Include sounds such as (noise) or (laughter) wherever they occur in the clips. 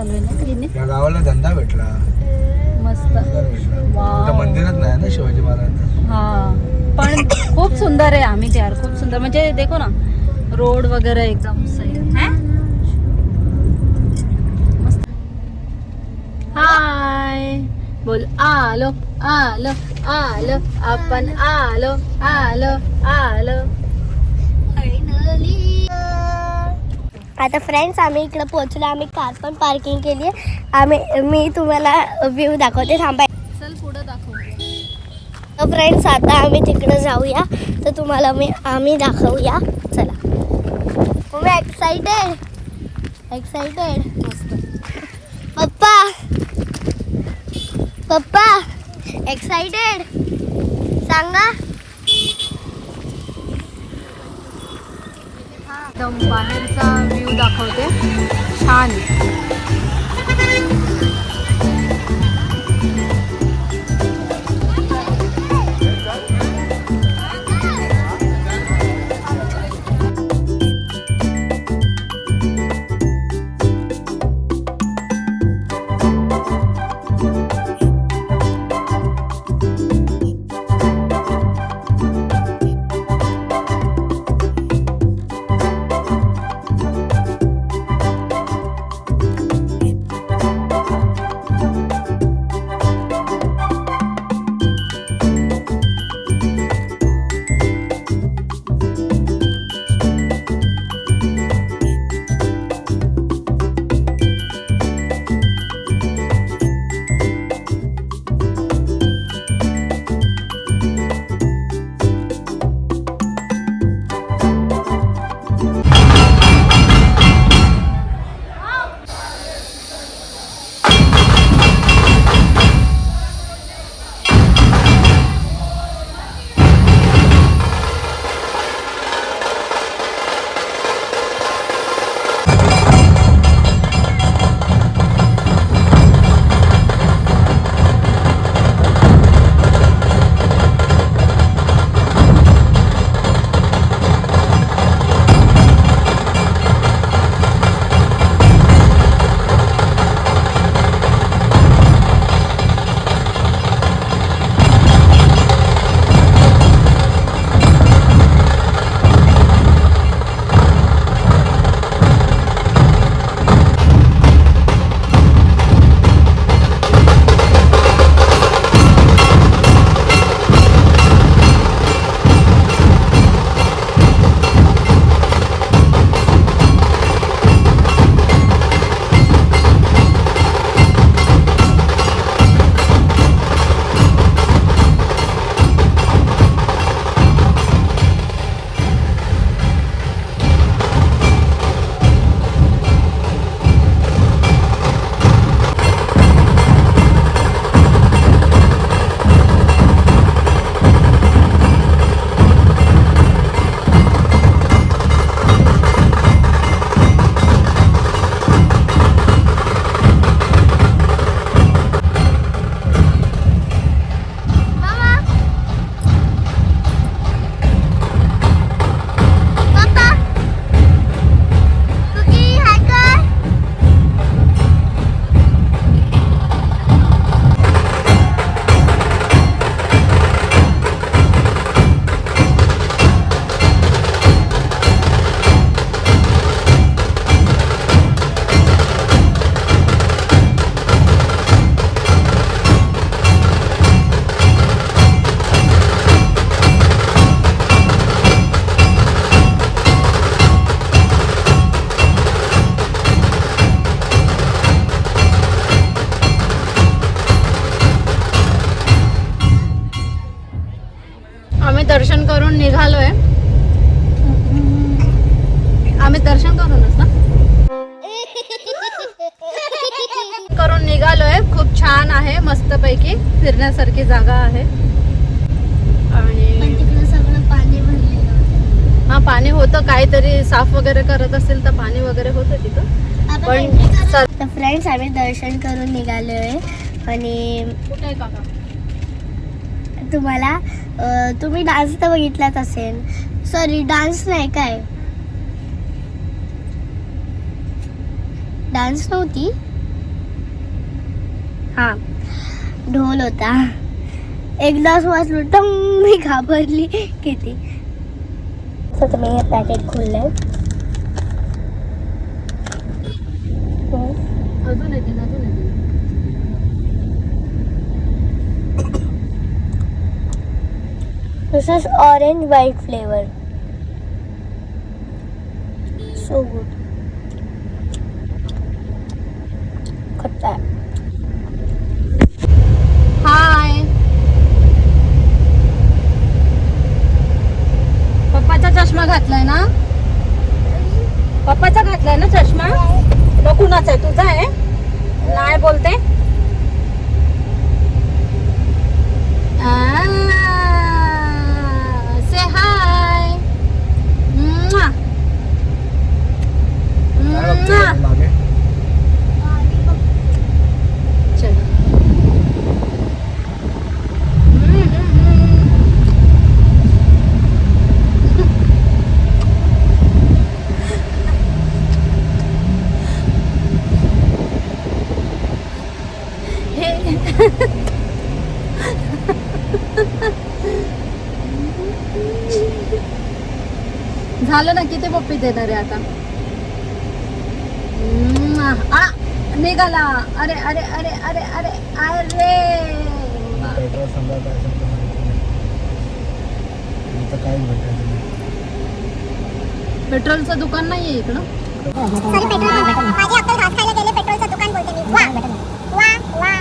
चालू आहे ना क्लिनिक? या गावाला धंदा भेटला. मस्त. भेटला. मंदिरच नाही ना शिवाजी महाराजांचं हा. पण खूप सुंदर आहे आम्ही यार खूप सुंदर. म्हणजे देखो ना रोड वगैरे एकदम सही. है? हाय. बोल आलो आलो आलो आपण आलो आलो आलो. आता फ्रेंड्स आम्ही इकडे पोहोचलो. आम्ही कार पण पार्किंग केली आहे. आम्ही मी तुम्हाला व्ह्यू दाखवते. थांबा. चल पुढे दाखव फ्रेंड्स आता आम्ही तिकडे जाऊया. तर तुम्हाला मी आम्ही दाखवूया. चला. तुम्ही एक्साइटेड एक्साइटेड पप्पा? पप्पा? एक्साइटेड सांगा. एकदम बाहेरचा व्ह्यू दाखवते. छान. करून निघालोय. आम्ही दर्शन करूनच ना. (laughs) करून निघालोय. खूप छान आहे मस्त पैकी फिरण्यासारखी जागा आहे. आणि हा पाणी होतं. काहीतरी साफ वगैरे करत असेल तर पाणी वगैरे होतं तिथं. पण फ्रेंड्स आम्ही दर्शन करून निघालो आहे आणि कुठे काका? तुम्हाला तुम्ही डान्स तर बघितलाच असेल. सॉरी डान्स नाही काय? डान्स नव्हती? हा. ढोल होता. एकदाच वाचलो टम मी घाबरली. किती? तर मी हे पॅकेट खोललंय. अजून अजून This is orange white flavor. So good. cut that. Hi. पप्पाचा चष्मा घातलाय ना? पप्पाचा घातलाय ना चष्मा? कुणाचा आहे तुझा आहे नाही बोलते से हाय काय बघतोय मागे चलो (laughs) झालं ना किती पप्पी देणार आहे आता आ, निघाला. अरे अरे अरे अरे अरे अरे. पेट्रोल पेट्रोलचं दुकान नाहीये इकडं. पेट्रोलचं दुकान बोलते मी. वा वा.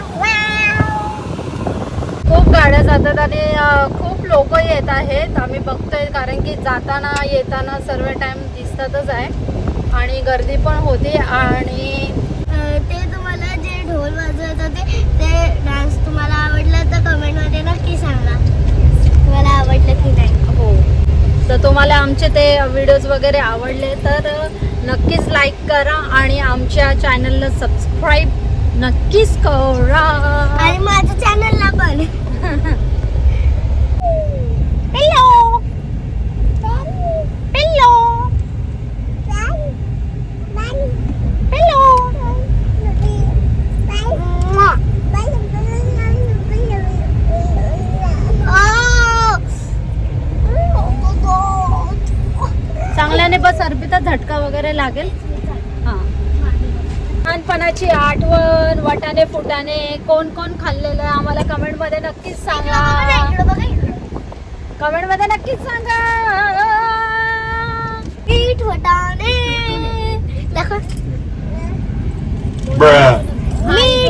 खूप गाड्या जातात आणि खूप लोक येत आहेत. आम्ही बघतोय कारण की जाताना येताना सर्व टाइम दिसतातच आहे. आणि गर्दी पण होती आणि ते तुम्हाला जे ढोल वाजवत होते ते डान्स तुम्हाला आवडला तर कमेंटमध्ये नक्की सांगा. तुम्हाला आवडलं की नाही. हो. तर तुम्हाला आमचे ते व्हिडिओज वगैरे आवडले तर नक्कीच लाईक करा आणि आमच्या चॅनलला सबस्क्राईब नक्कीच करा. आणि माझ्या चॅनलला पण. हॅलो हॅलो हॅलो चांगल्याने बस अर्पिता झटका वगैरे लागेल. लहानपणाची आठवण वाटाणे फुटाणे कोण कोण खाल्लेलं आहे आम्हाला कमेंटमध्ये नक्कीच सांगा. कमेंटमध्ये नक्कीच सांगा. पीठ वटाणे. दाखव. मीठ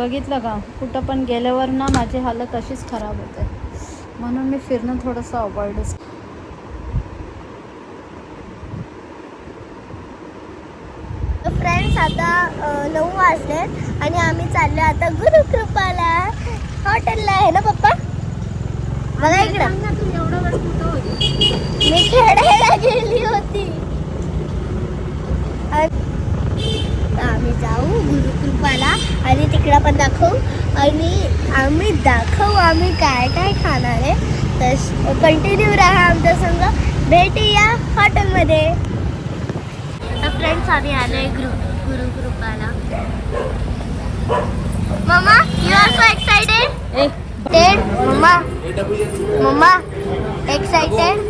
बघितलं का? कुठं पण गेल्यावर ना माझी हालत अशीच खराब होते. म्हणून मी फिरणं थोडंसं अवॉइडच फ्रेंड्स आता नऊ वाजले आणि आम्ही चाललो आता गुरुकृपाला. हॉटेलला आहे ना पप्पा? बघा इकडं मी खेळायला गेली होती. आम्ही जाऊ गुरुकृपाला आणि तिकडं पण दाखवू. आणि आम्ही दाखवू आम्ही काय काय खाणार आहे. तर कंटिन्यू राहा आमच्या संग. भेटूया हॉटेलमध्ये. फ्रेंड्स आम्ही आलोय गुरु गुरुकृपाला. Mamma you are so excited ए टेड मम्मा मम्मा एक्साइटेड